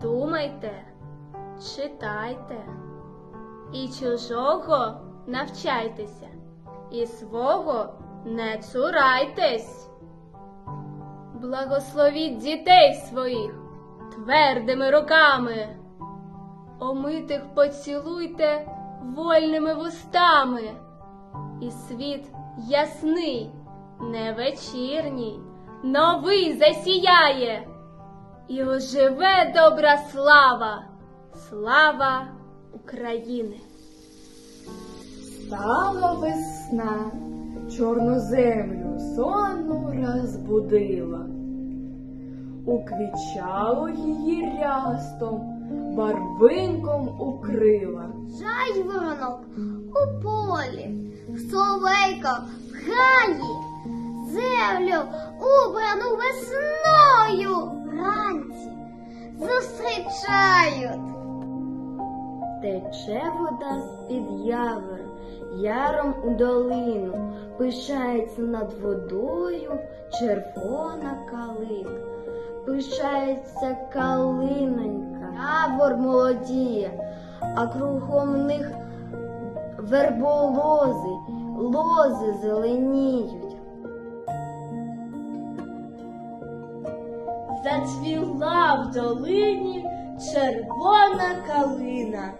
думайте, читайте. І чужого навчайтеся, і свого не цурайтесь. Благословіть дітей своїх твердими руками, омитих поцілуйте вольними вустами, і світ ясний, не вечірній, новий засіяє, і оживе добра слава, слава України. Стала весна, чорну землю сонну розбудила. Уквічало її рястом, барвинком укрила. Жайворонок у полі, соловейко в гаї, землю убрану весною вранці зустрічають. Тече вода з-під явер, яром у долину, пишається над водою червона калина, пишається калинонька, явор молодіє, а кругом них верболози, лози зеленіють. Зацвіла в долині червона калина,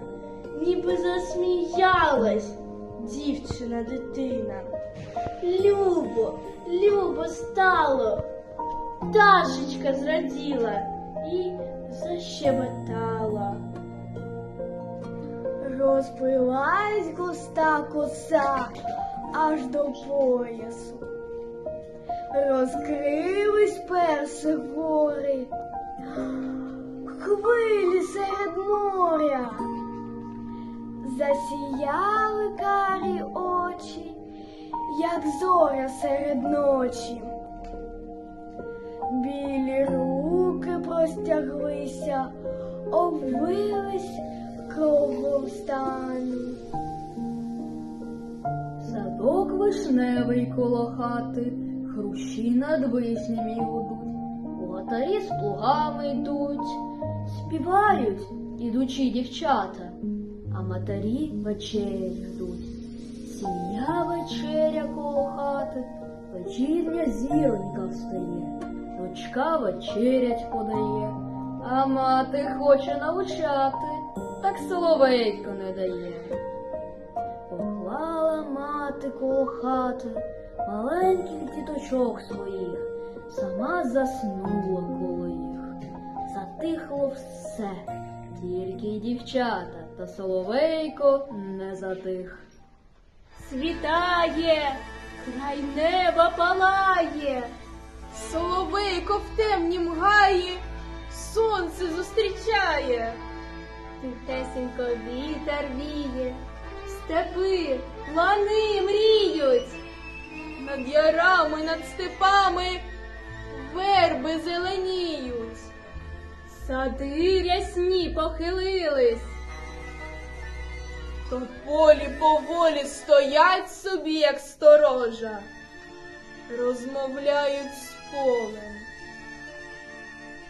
ніби засміялась дівчина дитина. Любо, любо стало, пташечка зраділа і защебетала. Розпилась густа коса аж до поясу. Розкрились перші гори, хвилі серед моря, засіяли карі очі, як зоря серед ночі. Білі руки простяглися, обвились кругом стану. Садок вишневий коло хати, хрущі над вишнями гудуть, Лотарі з плугами йдуть, співають ідучі дівчата, а матері вечерять ждуть. Сія вечеря коло хати, вечірня зіронька встає, дочка вечерять подає, а мати хоче навчати, так соловейко не дає. Поклала мати коло хати маленьких діточок своїх, сама заснула коло їх. Затихло все, тільки дівчата та соловейко не затих. Світає, край неба палає, соловейко в темнім гаї, сонце зустрічає. Тихесенько вітер віє, степи, лани мріють, над ярами, над степами верби зеленіють, сади рясні похилились. То полі поволі стоять собі, як сторожа, розмовляють з полем.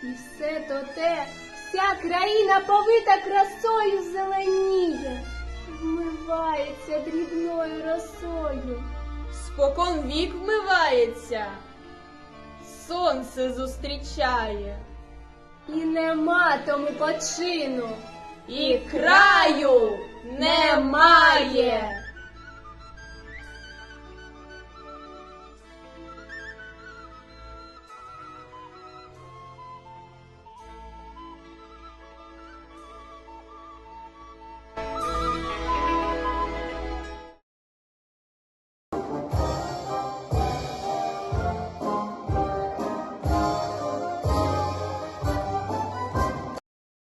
І все то те, вся країна повита красою зеленіє, вмивається дрібною росою. Спокон вік вмивається, сонце зустрічає. І нема тому почину, і краю